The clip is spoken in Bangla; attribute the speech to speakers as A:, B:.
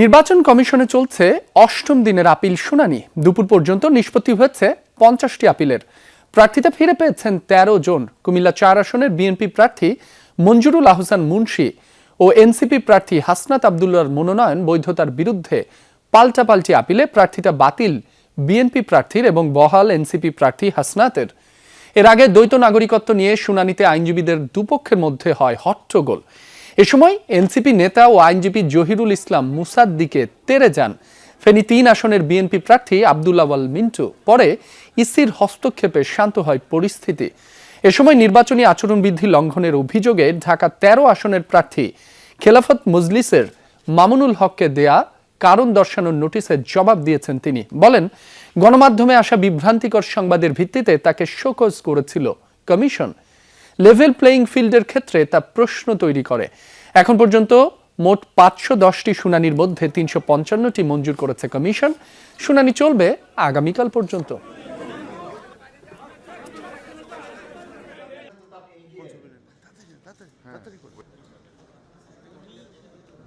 A: নির্বাচন কমিশনে চলছে অষ্টম দিনের আপিল শুনানি। দুপুর পর্যন্ত নিষ্পত্তি হয়েছে পঞ্চাশটি আপিলের। প্রার্থিতা ফিরে পেয়েছেন তেরো জন। কুমিল্লা চার আসনের বিএনপি প্রার্থী মঞ্জুরুল আহসান মুন্সি ও এনসিপি প্রার্থী হাসনাত আবদুল্লার মনোনয়ন বৈধতার বিরুদ্ধে পাল্টাপাল্টি আপিলে প্রার্থিতা বাতিল বিএনপি প্রার্থীর এবং বহাল এনসিপি প্রার্থী হাসনাতের। এর আগে দ্বৈত নাগরিকত্ব নিয়ে শুনানিতে আইনজীবীদের দুপক্ষের মধ্যে হয় হট্টগোল। এ সময় এনসিপি নেতা ও আইনজীবী জহিরুল ইসলাম মুসাদ দিকে তেরে যান। ফেনী তিন আসনের বিএনপি প্রার্থী আবদুল্লাওয়াল মিন্টু। পরে ইসির হস্তক্ষেপে শান্ত হয় পরিস্থিতি। এ সময় নির্বাচনী আচরণবিধি লঙ্ঘনের অভিযোগে ঢাকা তেরো আসনের প্রার্থী খেলাফত মজলিসের মামুনুল হককে দেয়া কারণ দর্শানোর নোটিশের জবাব দিয়েছেন তিনি। বলেন, গণমাধ্যমে আসা বিভ্রান্তিকর সংবাদের ভিত্তিতে তাকে শোকজ করেছিল কমিশন। লেভেল প্লেয়িং ফিল্ডের ক্ষেত্রে তা প্রশ্ন তৈরি করে। এখন পর্যন্ত মোট পাঁচশো দশটি শুনানির মধ্যে তিনশো পঞ্চান্নটি মঞ্জুর করেছে কমিশন। শুনানি চলবে আগামীকাল পর্যন্ত।